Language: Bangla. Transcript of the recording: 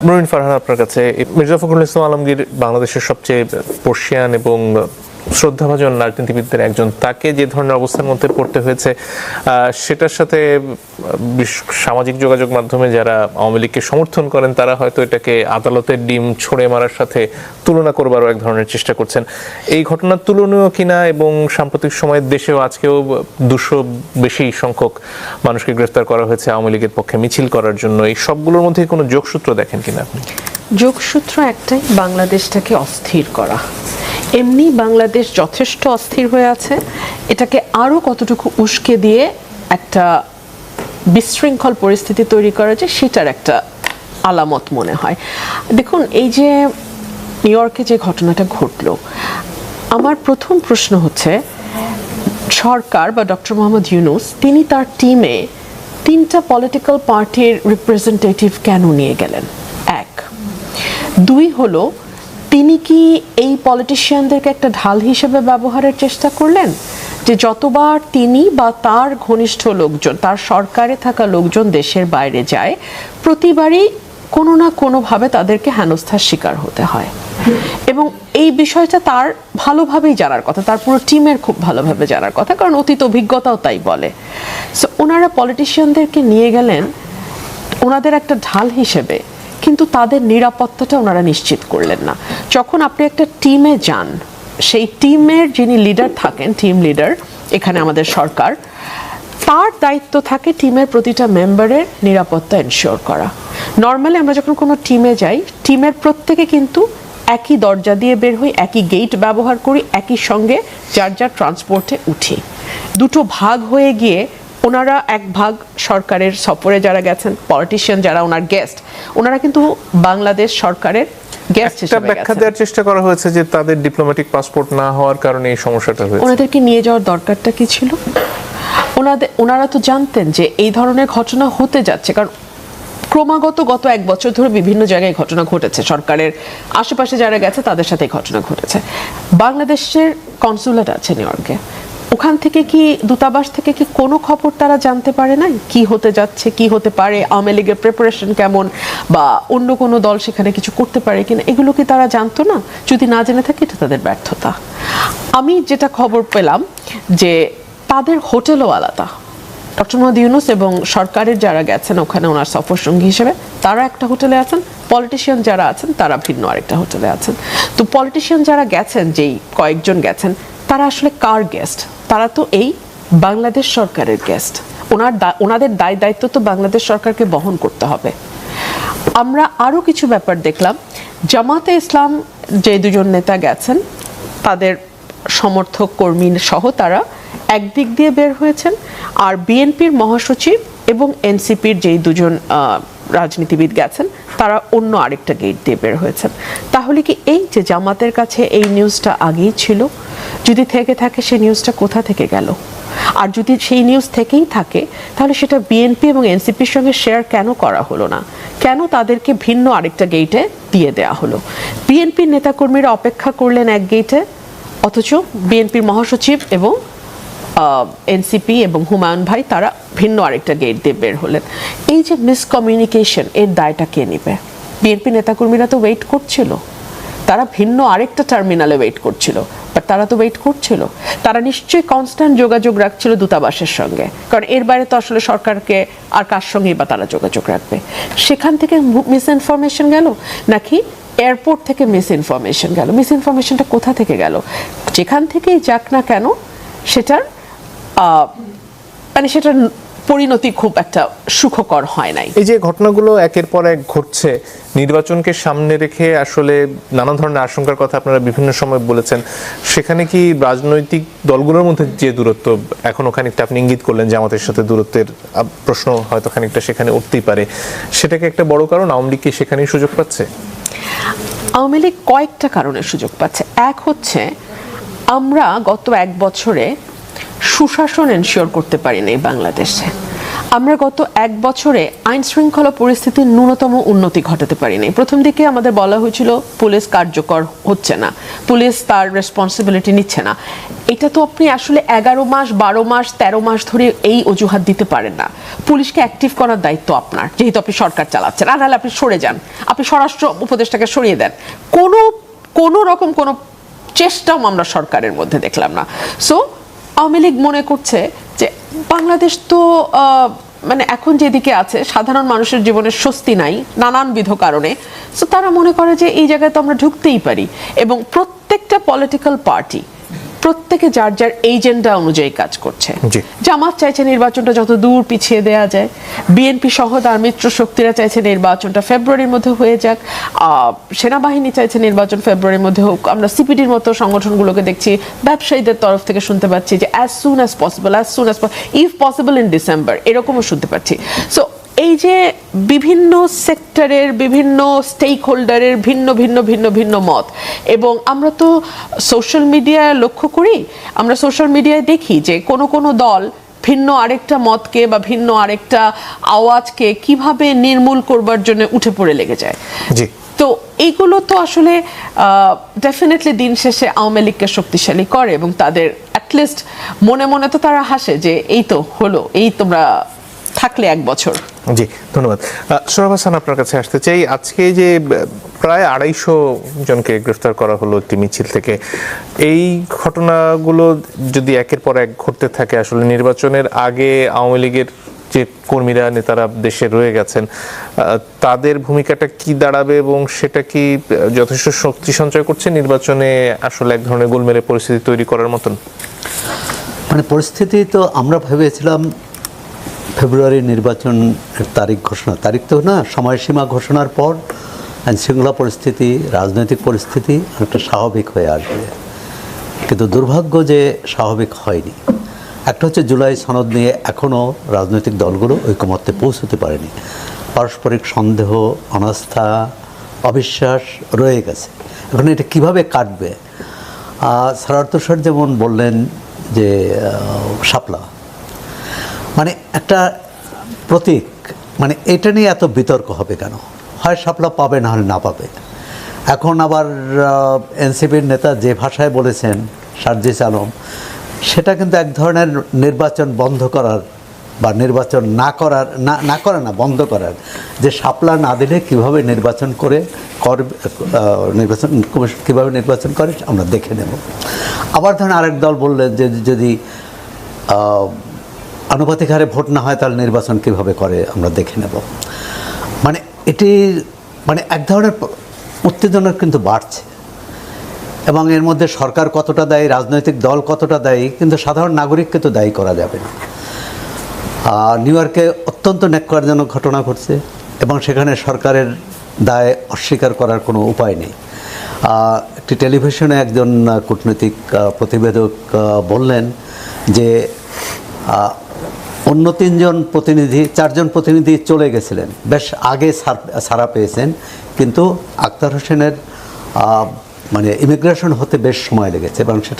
মরিন ফারহান আপনার কাছে মির্জা ফখরুল ইসলাম আলমগীর বাংলাদেশের সবচেয়ে পর্শিয়ান এবং শ্রদ্ধাভাজন রাজনীতিবিদদের একজন। তাকে যে ধরনের অবস্থার মধ্যে পড়তে হয়েছে সেটার সাথে সামাজিক যোগাযোগ মাধ্যমে যারা আওয়ামী লীগকে সমর্থন করেন, তারা হয়তো এটাকে আদালতের ডিম ছড়ে মারার সাথে তুলনা করবারও এক ধরনের চেষ্টা করছেন। এই ঘটনার তুলনীয় কিনা এবং সাম্প্রতিক সময়ে দেশেও আজকেও দুশো বেশি সংখ্যক মানুষকে গ্রেফতার করা হয়েছে আওয়ামী লীগের পক্ষে মিছিল করার জন্য। এই সবগুলোর মধ্যে কোনো যোগসূত্র দেখেন কিনা আপনি? যোগসূত্র একটাই, বাংলাদেশটাকে অস্থির করা। এমনি বাংলাদেশ যথেষ্ট অস্থির হয়ে আছে। এটাকে আরও কতটুকু উস্কে দিয়ে একটা বিশৃঙ্খল পরিস্থিতি তৈরি করা যায়, সেটার একটা আলামত মনে হয়। দেখুন, এই যে নিউ ইয়র্কে যে ঘটনাটা ঘটলো, আমার প্রথম প্রশ্ন হচ্ছে, সরকার বা ডক্টর মোহাম্মদ ইউনুস, তিনি তার টিমে তিনটা পলিটিক্যাল পার্টির রিপ্রেজেন্টেটিভ কেন নিয়ে গেলেন? এক। দুই হলো তিনি কি এই পলিটিশিয়ানদেরকে একটা ঢাল হিসেবে ব্যবহারের চেষ্টা করলেন? যে যতবার তিনি বা তার ঘনিষ্ঠ লোকজন, তার সরকারে থাকা লোকজন দেশের বাইরে যায়, প্রতিবারই কোনো না কোনোভাবে তাদেরকে হেনস্থার শিকার হতে হয়। এবং এই বিষয়টা তার ভালোভাবেই জানার কথা, তার পুরো টিমের খুব ভালোভাবে জানার কথা, কারণ অতীত অভিজ্ঞতাও তাই বলে। সো ওনারা পলিটিশিয়ানদেরকে নিয়ে গেলেন, ওনাদের একটা ঢাল হিসেবে। কিন্তু তাদের নিরাপত্তাটা ওনারা নিশ্চিত করলেন না। যখন আপনি একটা টিমে যান, সেই টিমের যিনি লিডার থাকেন, টিম লিডার, এখানে আমাদের সরকার, তার দায়িত্ব থাকে টিমের প্রতিটা মেম্বারের নিরাপত্তা এনশিওর করা। নর্মালি আমরা যখন কোনো টিমে যাই, টিমের প্রত্যেকে কিন্তু একই দরজা দিয়ে বের হই, একই গেট ব্যবহার করি, একই সঙ্গে যার যার ট্রান্সপোর্টে উঠি। দুটো ভাগ হয়ে গিয়ে ওনারা এক ভাগ সরকারের সফরে যারা গেছেন পলিটিশিয়ান যারা ওনার গেস্ট ওনারা কিন্তু বাংলাদেশ সরকারের একটা ব্যাখ্যা দেওয়ার চেষ্টা করা হয়েছে যে তাদের ডিপ্লোম্যাটিক পাসপোর্ট না হওয়ার কারণে এই সমস্যাটা হয়েছে। ওনাদেরকে নিয়ে যাওয়ার দরকারটা কি ছিল? ওনাদের ওনারা তো জানতেন যে এই ধরনের ঘটনা হতে যাচ্ছে কারণ ক্রমাগত গত এক বছর ধরে বিভিন্ন জায়গায় ঘটনা ঘটেছে। সরকারের আশেপাশে যারা গেছে তাদের সাথে ঘটনা ঘটেছে। বাংলাদেশের কনসুলেট আছে নিউ ইয়র্কে। ওখান থেকে কি দূতাবাস থেকে কি কোনো খবর তারা জানতে পারে নাই? কি হতে যাচ্ছে, কি হতে পারে? আওয়ামী লীগের প্রিপারেশন কেমন? বা অন্য কোনো দল সেখানে কিছু করতে পারে কিনা? এগুলো কি তারা জানতো না? যদি না জেনে থাকে, এটা তাদের ব্যর্থতা। আমি যেটা খবর পেলাম যে তাদের হোটেলও আলাদা। ডক্টর মোহাম্মদ ইউনুস এবং সরকারের যারা গেছেন ওখানে ওনার সফর সঙ্গী হিসেবে, তারা একটা হোটেলে আছেন। পলিটিশিয়ান যারা আছেন, তারা ভিন্ন আরেকটা হোটেলে আছেন। তো পলিটিশিয়ান যারা গেছেন, যেই কয়েকজন গেছেন তারা আসলে কার গেস্ট তারা তো এই বাংলাদেশ সরকারের গেস্ট ওনার ওনাদের দায় দায়িত্ব তো বাংলাদেশ সরকারকে বহন করতে হবে। আমরা আরও কিছু ব্যাপার দেখলাম। জামাতে ইসলাম যে দুজন নেতা গেছেন, তাদের সমর্থক কর্মী সহ তারা একদিক দিয়ে বের হয়েছেন। আর বিএনপির মহাসচিব এবং এনসিপির যেই দুজন রাজনীতিবিদ গেছেন, তারা অন্য আরেকটা গেট দিয়ে বের হয়েছেন। তাহলে কি এই যে জামাতের কাছে এই নিউজটা আগেই ছিল? যদি থেকে থাকে, সেই নিউজটা কোথা থেকে গেল? আর যদি সেই নিউজ থেকেই থাকে, তাহলে সেটা বিএনপি এবং এনসিপির সঙ্গে শেয়ার কেন করা হলো না? কেন তাদেরকে ভিন্ন আরেকটা গেটে দিয়ে দেওয়া হলো? বিএনপির নেতাকর্মীরা অপেক্ষা করলেন এক গেটে অথচ বিএনপির মহাসচিব এবং এনসিপি এবং হুমায়ুন ভাই, তারা ভিন্ন আরেকটা গেট দিয়ে বের হলেন। এই যে মিসকমিউনিকেশন এর দায়টা কে নেবে? বিএনপি নেতাকর্মীরা তো ওয়েট করছিল। তারা ভিন্ন আরেকটা টার্মিনালে ওয়েট করছিল। তারা তো ওয়েট করছিল। তারা নিশ্চয়ই কনস্ট্যান্ট যোগাযোগ রাখছিল দূতাবাসের সঙ্গে। কারণ এর বাইরে তো আসলে সরকারকে আর কার সঙ্গেই বা তারা যোগাযোগ রাখবে? সেখান থেকে মিস ইনফরমেশন গেল? নাকি এয়ারপোর্ট থেকে মিস ইনফরমেশন গেল? মিস ইনফরমেশনটা কোথা থেকে গেল? যেখান থেকেই যাক না কেন, সেটার মানে সেটার পরিণতি খুব একটা সুখকর হয় নাই। এই যে ঘটনাগুলো একের পর এক ঘটছে নির্বাচনকে সামনে রেখে আসলে নানা ধরনের আশঙ্কার কথা আপনারা বিভিন্ন সময় বলেছেন সেখানে কি রাজনৈতিক দলগুলোর মধ্যে যে দূরত্ব এখনও খানিকটা আপনি ইঙ্গিত করলেন যে আমাদের সাথে দূরত্বের প্রশ্ন হয়তো খানিকটা সেখানে উঠতেই পারে সেটাকে একটা বড় কারণ আওয়ামী লীগ কি সেখানেই সুযোগ পাচ্ছে? আওয়ামী লীগ কয়েকটা কারণে সুযোগ পাচ্ছে। এক হচ্ছে আমরা গত এক বছরে সুশাসন এনশিওর করতে পারিনি বাংলাদেশে। আমরা গত এক বছরে আইন শৃঙ্খলা পরিস্থিতির ন্যূনতম উন্নতি ঘটাতে পারিনি। প্রথম দিকে আমাদের বলা হয়েছিল, পুলিশ কার্যকর হচ্ছে না। পুলিশ তার রেসপন্সিবিলিটি নিচ্ছে না। এটা তো আপনি আসলে এগারো মাস, বারো মাস, তেরো মাস ধরে এই অজুহাত দিতে পারেন না। পুলিশকে অ্যাক্টিভ করার দায়িত্ব আপনার, যেহেতু আপনি সরকার চালাচ্ছেন। আর নাহলে আপনি সরে যান। আপনি স্বরাষ্ট্র উপদেষ্টাকে সরিয়ে দেন। কোনো কোনো রকম কোনো চেষ্টাও আমরা সরকারের মধ্যে দেখলাম না। সো আওয়ামী লীগ মনে করছে যে বাংলাদেশ তো মানে এখন যেদিকে আছে, সাধারণ মানুষের জীবনে স্বস্তি নাই, নানানবিধ কারণে। সো তারা মনে করে যে এই জায়গায় তো আমরা ঢুকতেই পারি। এবং প্রত্যেকটা পলিটিক্যাল পার্টি প্রত্যেকে যার যার এজেন্ডা অনুযায়ী কাজ করছে। জামাত চাইছে নির্বাচনটা যত দূর পিছিয়ে দেওয়া যায়। বিএনপি সহ তার মিত্র শক্তিরা চাইছে নির্বাচনটা ফেব্রুয়ারির মধ্যে হয়ে যাক। সেনাবাহিনী চাইছে নির্বাচন ফেব্রুয়ারির মধ্যে হোক। আমরা সিপিডির মতো সংগঠনগুলোকে দেখছি ব্যবসায়ীদের তরফ থেকে শুনতে পাচ্ছি যে as soon as possible as soon as if possible in December এরকমও শুনতে পাচ্ছি। সো এই যে বিভিন্ন সেক্টরের বিভিন্ন স্টেক হোল্ডারের ভিন্ন ভিন্ন ভিন্ন ভিন্ন মত এবং আমরা তো সোশ্যাল মিডিয়ায় লক্ষ্য করি আমরা সোশ্যাল মিডিয়ায় দেখি যে কোনো কোনো দল ভিন্ন আরেকটা মতকে বা ভিন্ন আরেকটা আওয়াজকে কীভাবে নির্মূল করবার জন্য উঠে পড়ে লেগে যায়। জি। তো এইগুলো তো আসলে ডেফিনেটলি দিন শেষে আওয়ামী লীগকে শক্তিশালী করে এবং তাদের অ্যাটলিস্ট মনে মনে তো তারা হাসে যে এই তো হলো এই তোমরা থাকলে এক বছর। জি ধন্যবাদ। সোহরাব হাসান আপনার কাছে আসতে চাই। আজকে যে প্রায় আড়াইশো জনকে গ্রেফতার করা হলো একটি মিছিল থেকে। এই ঘটনাগুলো যদি একের পর এক ঘটতে থাকে আসলে নির্বাচনের আগে আওয়ামী লীগের যে কর্মীরা নেতারা দেশে রয়ে গেছেন তাদের ভূমিকাটা কি দাঁড়াবে এবং সেটা কি যথেষ্ট শক্তি সঞ্চয় করছে নির্বাচনে? আসলে এক ধরনের গোলমেলে পরিস্থিতি তৈরি করার মতন। মানে পরিস্থিতি তো আমরা ভেবেছিলাম ফেব্রুয়ারি নির্বাচনের তারিখ ঘোষণা। তারিখ তো না, সময়সীমা ঘোষণার পর আইনশৃঙ্খলা পরিস্থিতি, রাজনৈতিক পরিস্থিতি একটা স্বাভাবিক হয়ে আসবে। কিন্তু দুর্ভাগ্য যে স্বাভাবিক হয়নি। একটা হচ্ছে জুলাই সনদ নিয়ে এখনও রাজনৈতিক দলগুলো ঐকমত্যে পৌঁছতে পারেনি। পারস্পরিক সন্দেহ, অনাস্থা, অবিশ্বাস রয়ে গেছে। এখন এটা কীভাবে কাটবে? সারার্থ স্যার যেমন বললেন যে শাপলা একটা প্রতীক মানে এটা নিয়ে এত বিতর্ক হবে কেন? হয় সাপলা পাবে না হলে না পাবে। এখন আবার এনসিপির নেতা যে ভাষায় বলেছেন, সার্জিস আলম, সেটা কিন্তু এক ধরনের নির্বাচন বন্ধ করার বা নির্বাচন না করার, না না করে না, বন্ধ করার যে সাপলা না দিলে কীভাবে নির্বাচন করে কর নির্বাচন কীভাবে নির্বাচন করে আমরা দেখে নেব। আবার ধরেন আরেক দল বললেন যে যদি আনুপাতিক হারে ভোট না হয় তাহলে নির্বাচন কীভাবে করে আমরা দেখে নেব। মানে এটি মানে এক ধরনের উত্তেজনা কিন্তু বাড়ছে। এবং এর মধ্যে সরকার কতটা দায়ী, রাজনৈতিক দল কতটা দায়ী, কিন্তু সাধারণ নাগরিককে তো দায়ী করা যাবে না। নিউ ইয়র্কে অত্যন্ত ন্যাক্কারজনক ঘটনা ঘটছে এবং সেখানে সরকারের দায় অস্বীকার করার কোনো উপায় নেই। একটি টেলিভিশনে একজন কূটনৈতিক প্রতিবেদক বললেন যে অন্য তিনজন প্রতিনিধি, চারজন প্রতিনিধি চলে গেছিলেন। বেশ আগে সারা পেয়েছেন, কিন্তু আক্তার হোসেনের মানে ইমিগ্রেশন হতে বেশ সময় লেগেছে এবং সেটা